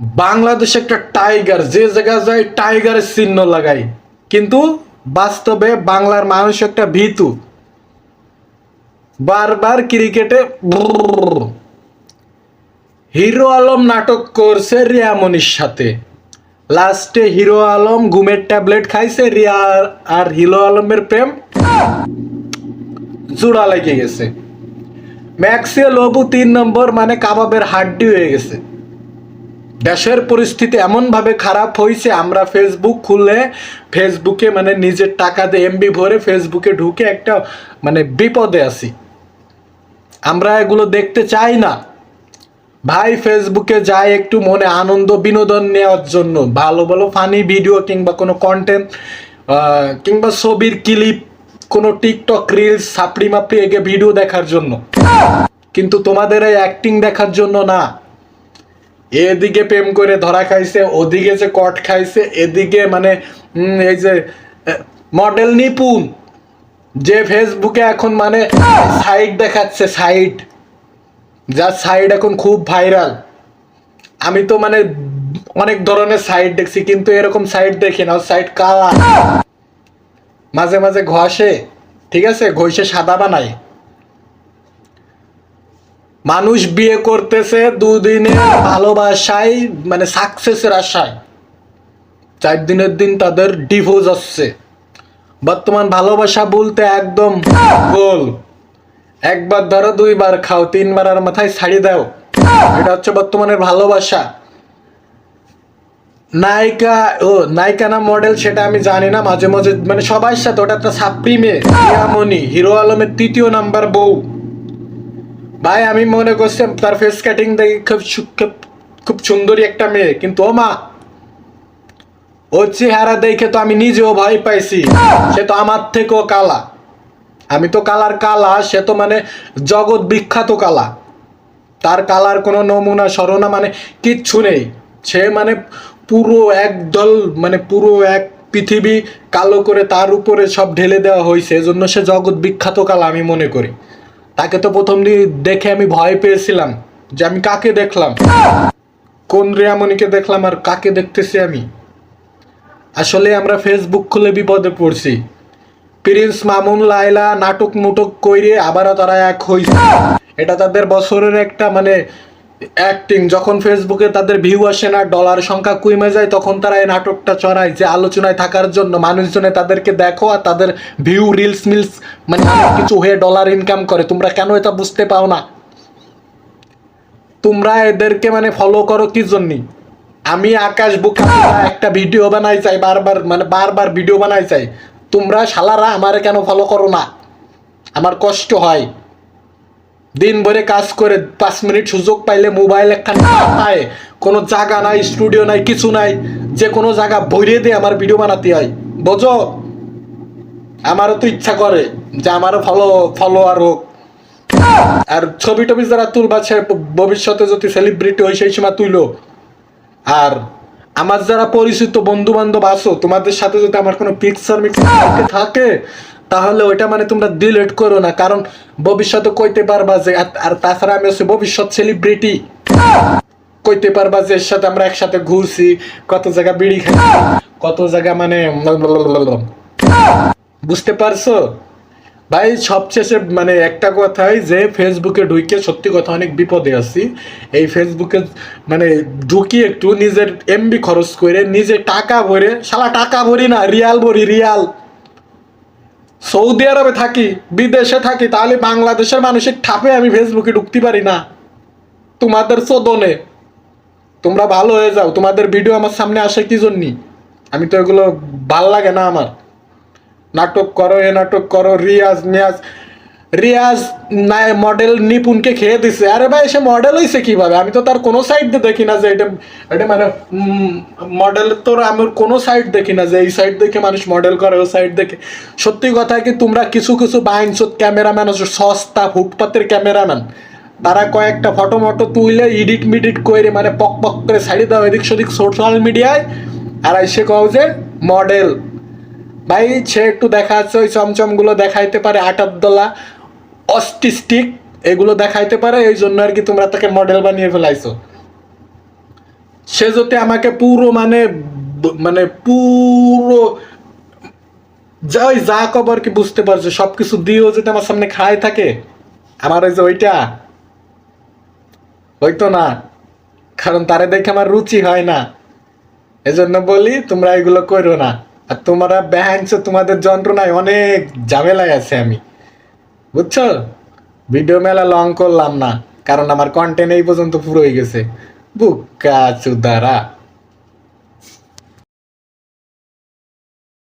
বাংলাদেশ একটা টাইগার যে জায়গায় যায় টাইগারের চিহ্ন লাগাই কিন্তু বাস্তবে বাংলার মানুষ একটা ভীতু। বারবার ক্রিকেটে হিরো আলম নাটক করছে রিয়ামনির সাথে। লাস্টে হিরো আলম ঘুমের ট্যাবলেট খাইছে রিয়া আর হিরো আলমের প্রেম। জোড়া লেগে গেছে। ম্যাক্সিয়া লবু তিন নম্বর মানে কাবাবের হাড্ডি হয়ে গেছে। দেশের পরিস্থিতি এমনভাবে খারাপ হয়েছে আমরা ফেসবুক খুললে ফেসবুকে মানে নিজের টাকা দিয়ে এমবি ভরে ফেসবুকে ঢুকে একটা মানে বিপদে আছি। আমরা এগুলো দেখতে চাই না। ভাই ফেসবুকে যাই একটু মনে আনন্দ, বিনোদন নেওয়ার জন্য। ভালো ভালো ফানি ভিডিও কিংবা কোনো কন্টেন্ট কিংবা ছবির ক্লিপ কোনো টিকটক রিলস সাপড়ি মাপড়ি এগে ভিডিও দেখার জন্য। কিন্তু তোমাদের এই অ্যাক্টিং দেখার জন্য না। এদিকে প্রেম করে ধরা খাইছে, ওদিকে যে কট খাইছে, এদিকে মানে এই যে মডেল নিপুণ, যে ফেসবুকে এখন মানে সাইড দেখাচ্ছে সাইড যার সাইড এখন খুব ভাইরাল আমি তো মানে অনেক ধরনের সাইড দেখছি, কিন্তু এরকম সাইড দেখি না। সাইড কালা। মাঝে মাঝে ঘষে, ঠিক আছে? ঘষে সাদা বানায়। মানুষ বিয়ে করতেছে দুদিনের ভালোবাসায় মানে সাকসেসের আশায়। চার দিনের দিন তাদের ডিভোর্স আসছে। বর্তমান ভালোবাসা বলতে একদম গোল। একবার ধরো দুইবার খাও, তিনবার আর মাথায় ছাড়ি দাও। এটা হচ্ছে বর্তমানের ভালোবাসা। নায়িকা, ও, নায়িকা না মডেল সেটা আমি জানি না, মাঝে মাঝে মানে সবার সাথে, ওটা একটা সাপ্রি মেয়ে রিয়ামণি, হিরো আলমের তৃতীয় নাম্বার বউ। ভাই, আমি মনে করছি তার ফেস কাটিং দেখে খুব খুব খুব সুন্দরী একটা মেয়ে, কিন্তু ও মা ওর চেহারা দেখে তো আমি নিজেও ভয় পাইছি। সে তো আমার থেকেও কালা। আমি তো কালার কালা, সে তো মানে জগৎ বিখ্যাত কালা। তার কালার কোনো নমুনা, সরনা মানে কিচ্ছু নেই। সে মানে পুরো একদল মানে পুরো এক পৃথিবী কালো করে তার উপরে সব ঢেলে দেওয়া হয়েছে, এজন্য সে জগৎ বিখ্যাত কালা আমি মনে করি। তাকে তো প্রথম দেখে আমি ভয় পেয়েছিলাম যে আমি কাকে দেখলাম। কোন রিয়ামণিকে দেখলাম আর কাকে দেখতেছি আমি? আসলে আমরা ফেসবুক খুলে বিপদে পড়ছি। প্রিন্স মামুন লাইলা নাটক মুটক কইরে আবারও তারা এক হইছে। এটা তাদের বছরের একটা মানে অ্যাক্টিং যখন ফেসবুকে তাদের ভিউ আসে না ডলার সংখ্যা কমে যায়, তখন তারা এই নাটকটা চড়ায় যে আলোচনায় থাকার জন্য মানুষজনে তাদেরকে দেখো আর তাদের ভিউ রিলস মিলস মানে কিছু হয়ে ডলার ইনকাম করে। তোমরা কেন এটা বুঝতে পাও না? তোমরা এদেরকে মানে ফলো করো কি জন্যে? আমি আকাশ বুকা একটা ভিডিও বানাই চাই, বারবার মানে বারবার ভিডিও বানাই চাই। তোমরা শালারা আমারে কেন ফলো করো না? আমার কষ্ট হয়। দিন ভরে কাজ করে, পাঁচ মিনিট সুযোগ পাইলে মোবাইল একটা পায়। কোনো জায়গা নাই স্টুডিও নাই, কিছু নাই। যে কোনো জায়গা ভরে দিয়ে আমার ভিডিও বানাতে হয়। বোঝো? আমারও তো ইচ্ছা করে যে আমারও ফলো ফলোয়ার হোক। আর ছবি টবি যারা তুলবা, সে ভবিষ্যতে যদি সেলিব্রিটি হয়, সেই সময় তুইলো। আর আমার যারা পরিচিত বন্ধু বান্ধব আছো, তোমাদের সাথে যদি আমার কোনো পিকচার মিক্সার থাকে তাহলে ওইটা মানে তোমরা ডিলিট করো না, কারণ ভবিষ্যতে কইতে পারবা যে, আর- তাছাড়া আমি হচ্ছে ভবিষ্যৎ সেলিব্রিটি কইতে পারবা যে, এর সাথে আমরা একসাথে ঘুরছি, কত জায়গা বিড়ি খাইছি কত জায়গা মানে বুঝতে পারছ? ভাই, সবশেষে মানে একটা কথাই যে, ফেসবুকে ঢুকে সত্যি কথা অনেক বিপদে আছি। এই ফেসবুকে মানে ঢুকি একটু নিজের এমবি খরচ করে, নিজে টাকা ভরে, শালা টাকা ভরি না, রিয়াল ভরি, রিয়াল। সৌদি আরবে থাকি, বিদেশে থাকি, তাহলে বাংলাদেশের মানুষের ঠাপে আমি ফেসবুকে ঢুকতে পারি না। তোমাদের চোদনে। তোমরা ভালো হয়ে যাও। তোমাদের ভিডিও আমার সামনে আসে কি জন্যই আমি তো এগুলো ভালো লাগে না আমার। নাটক করো, এ নাটক করো, রিয়াজ, মিয়াজ। রিয়াজ মডেল নিপুণকে খেয়ে দিছে। আরে ভাই, সে মডেল হয়েছে কীভাবে? আমি তো তার কোনো সাইড দিয়ে দেখি না যে এটা এটা মানে মডেল তোর আমি কোনো সাইড দেখি না যে এই সাইড দেখে মানুষ মডেল করে ওই সাইড দেখে। সত্যি কথা কি, তোমরা কিছু কিছু বাইনসত ক্যামেরাম্যান আছে, সস্তা ফুটপাতের ক্যামেরাম্যান তারা কয়েকটা ফটো মটো তুইলে ইডিট মিডিট করে মানে পক পক করে সাইডে দাও এদিক সেদিক সোশ্যাল মিডিয়ায় আর এসে কও যে মডেল ভাই, সে একটু দেখা যাচ্ছে ওই চমচমগুলো দেখাইতে পারে আটার দোলা। অস্টিস্টিক, এগুলো দেখাইতে পারে, এই জন্য আর কি তোমরা তাকে মডেল বানিয়ে ফেলাইছো। সে যদি আমাকে পুরো মানে মানে পুরো যা ওই যা কবর কি বুঝতে পারছ, সবকিছু দিয়েও যদি আমার সামনে খায় থাকে, আমার ওই যে ওইটা, হইতো না। কারণ তারে দেখে আমার রুচি হয় না। এজন্য বলি, তোমরা এগুলো করো না। আর তোমরা বেহাইনছো, তোমাদের যন্ত্রণায় অনেক ঝামেলায় আছে আমি। বুঝছ? ভিডিও মেলা লং করলাম না, কারণ আমার কন্টেন্ট এই পর্যন্ত পুরো হয়ে গেছে। বুকা চুদারা।